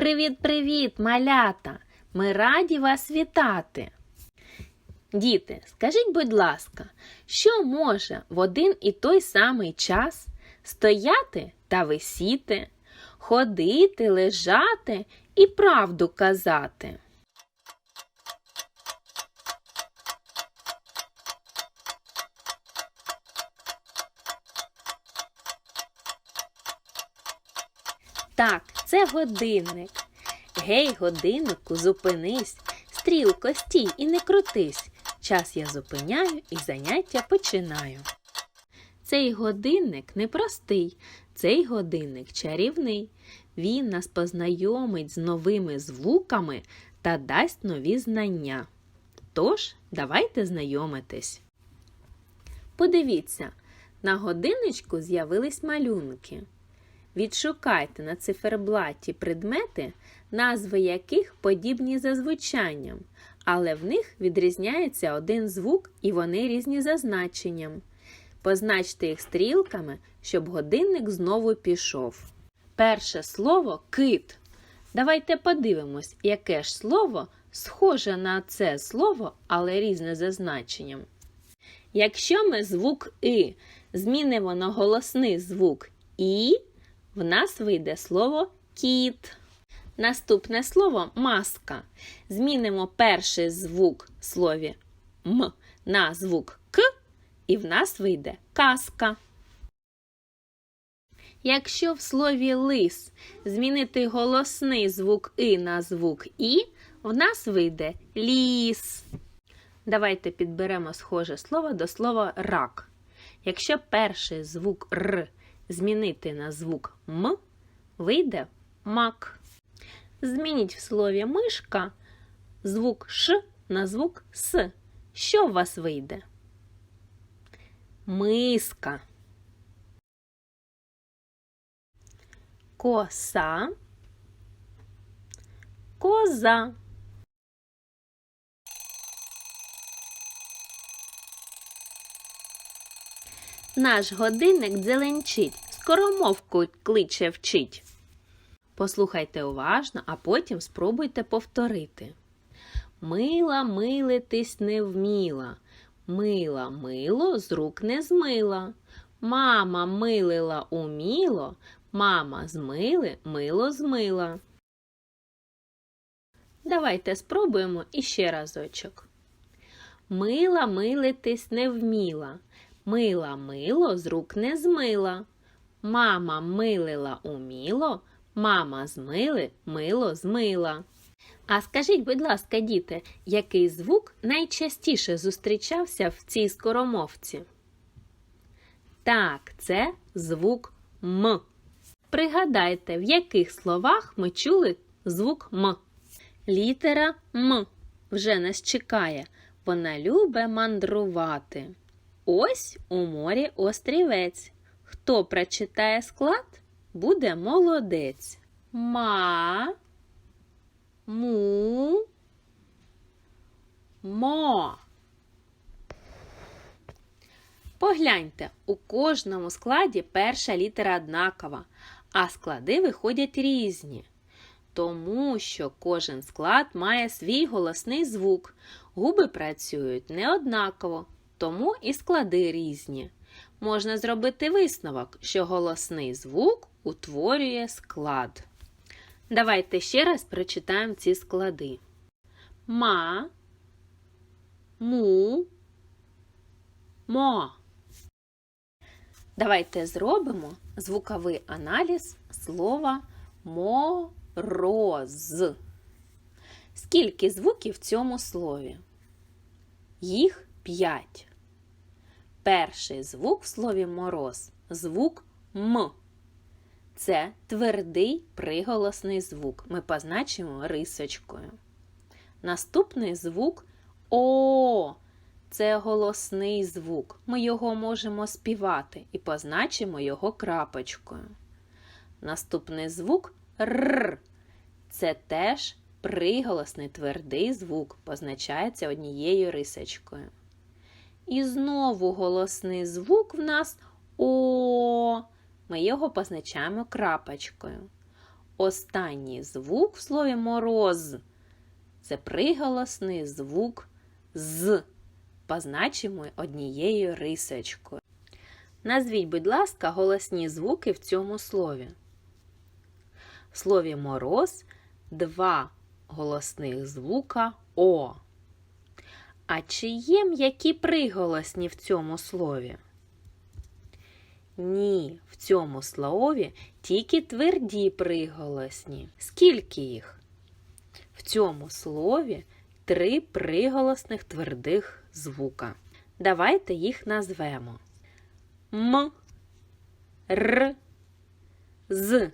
Привіт, малята! Ми раді вас вітати. Діти, скажіть, будь ласка, що може в один і той самий час стояти та висіти, ходити, лежати і правду казати? Так, це годинник. Гей, годиннику, зупинись, стрілко, стій і не крутись. Час я зупиняю і заняття починаю. Цей годинник непростий, цей годинник чарівний. Він нас познайомить з новими звуками та дасть нові знання. Тож, давайте знайомитись. Подивіться, на годинничку з'явились малюнки. Відшукайте на циферблаті предмети, назви яких подібні за звучанням, але в них відрізняється один звук і вони різні за значенням. Позначте їх стрілками, щоб годинник знову пішов. Перше слово кит. Давайте подивимось, яке ж слово схоже на це слово, але різне за значенням. Якщо ми звук И змінимо на голосний звук І, в нас вийде слово кіт. Наступне слово маска. Змінимо перший звук в слові М на звук К, і в нас вийде казка. Якщо в слові лис змінити голосний звук И на звук І, в нас вийде ліс. Давайте підберемо схоже слово до слова рак. Якщо перший звук Р змінити на звук М, вийде мак. Змініть в слові мишка звук Ш на звук С. Що у вас вийде? Миска. Коса. Коза. Наш годинник дзеленчить, скоромовку кличе вчить. Послухайте уважно, а потім спробуйте повторити. Мила милитись не вміла, мила мило з рук не змила. Мама милила уміло, мама змили, мило змила. Давайте спробуємо іще разочок. Мила милитись не вміла, мила мило з рук не змила. Мама милила уміло, мама змили, мило змила. А скажіть, будь ласка, діти, який звук найчастіше зустрічався в цій скоромовці? Так, це звук М. Пригадайте, в яких словах ми чули звук М. Літера М вже нас чекає. Вона любе мандрувати. Ось у морі острівець. Хто прочитає склад, буде молодець. Ма, му, мо. Погляньте, у кожному складі перша літера однакова, а склади виходять різні. Тому що кожен склад має свій голосний звук. Губи працюють неоднаково, тому і склади різні. Можна зробити висновок, що голосний звук утворює склад. Давайте ще раз прочитаємо ці склади. Ма, му, мо. Давайте зробимо звуковий аналіз слова мороз. Скільки звуків в цьому слові? Їх п'ять. Перший звук в слові мороз звук М. Це твердий приголосний звук. Ми позначимо рисочкою. Наступний звук О. Це голосний звук. Ми його можемо співати і позначимо його крапочкою. Наступний звук Р. Це теж приголосний твердий звук, позначається однією рисочкою. І знову голосний звук в нас О. Ми його позначаємо крапочкою. останній звук в слові мороз. Це приголосний звук з. Позначимо однією рисочкою. Назвіть, будь ласка, голосні звуки в цьому слові. В слові мороз два голосних звука О. А чи є м'які приголосні в цьому слові? Ні, в цьому слові тільки тверді приголосні. Скільки їх? В цьому слові три приголосних твердих звука. Давайте їх назвемо. М, Р, З.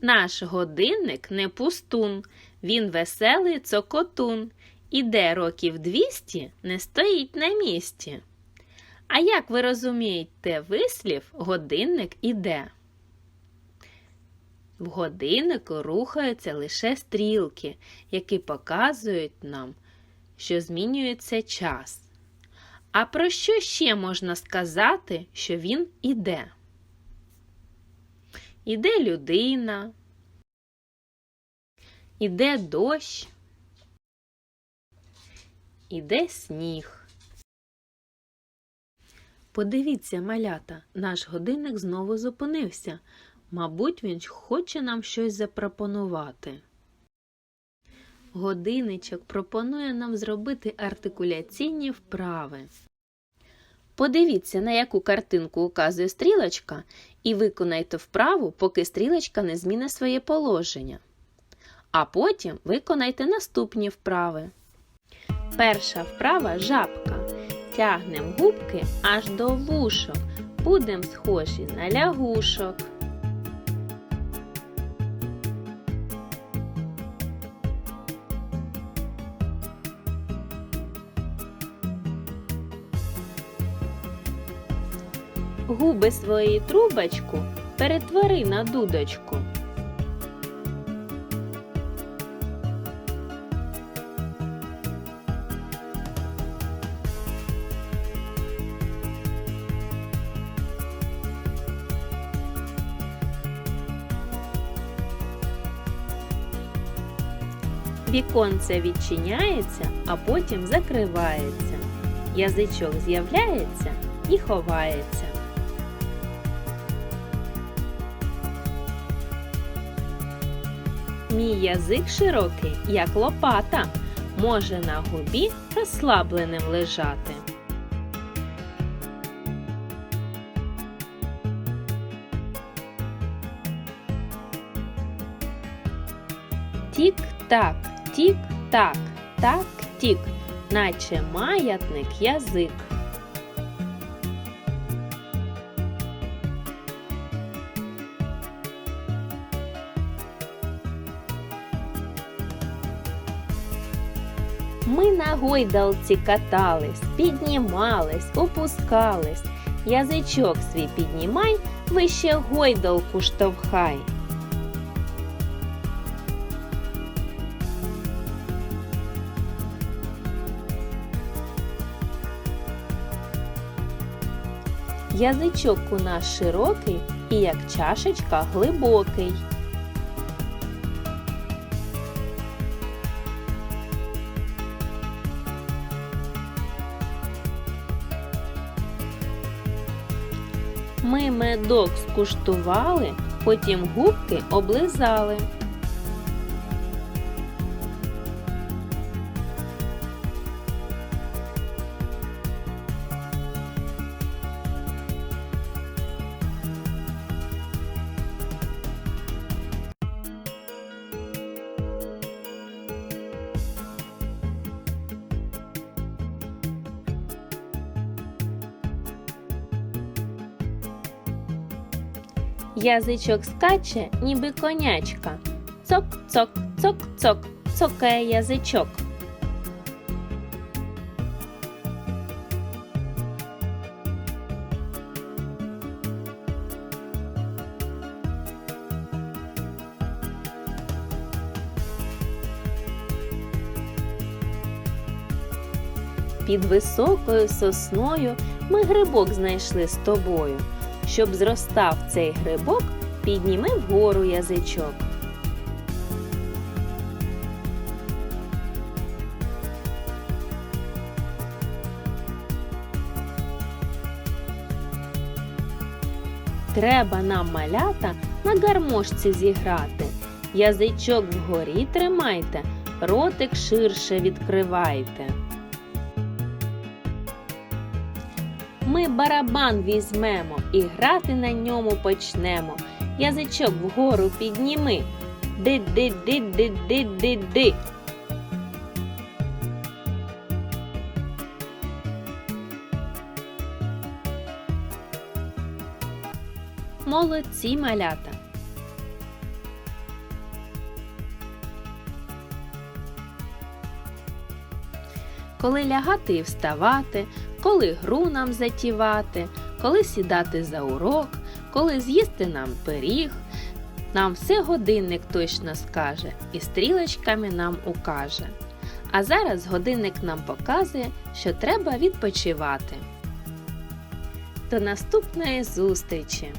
Наш годинник не пустун, він веселий цокотун. Іде років 200, не стоїть на місці. А як ви розумієте вислів годинник іде? В годиннику рухаються лише стрілки, які показують нам, що змінюється час. А про що ще можна сказати, що він іде? Іде людина, іде дощ, іде сніг. Подивіться, малята, наш годинник знову зупинився. Мабуть, він хоче нам щось запропонувати. Годинничок пропонує нам зробити артикуляційні вправи. Подивіться, на яку картинку указує стрілочка, і виконайте вправу, поки стрілочка не зміни своє положення. А потім виконайте наступні вправи. Перша вправа жабка. Тягнемо губки аж до вушок. Будемо схожі на лягушок. Губи свої трубочку перетвори на дудочку. Віконце відчиняється, а потім закривається. Язичок з'являється і ховається. Мій язик широкий, як лопата, може на губі розслабленим лежати. Тік-так, тік-так, так-тік, наче маятник язик. Ми на гойдалці катались, піднімались, опускались. Язичок свій піднімай, вище гойдалку штовхай. Язичок у нас широкий і як чашечка глибокий. Медок скуштували, потім губки облизали. Язичок скаче, ніби конячка. Цок, цок, цок, цок, цокає язичок. Під високою сосною ми грибок знайшли з тобою. Щоб зростав цей грибок, підніми вгору язичок. Треба нам малята на гармошці зіграти. Язичок вгорі тримайте, ротик ширше відкривайте. Ми барабан візьмемо і грати на ньому почнемо. Язичок вгору підніми. Ди-ди-ди-ди-ди-ди-ди. Молодці малята. Коли лягати і вставати, коли гру нам затівати, коли сідати за урок, коли з'їсти нам пиріг, нам все годинник точно скаже і стрілочками нам укаже. А зараз годинник нам показує, що треба відпочивати. До наступної зустрічі!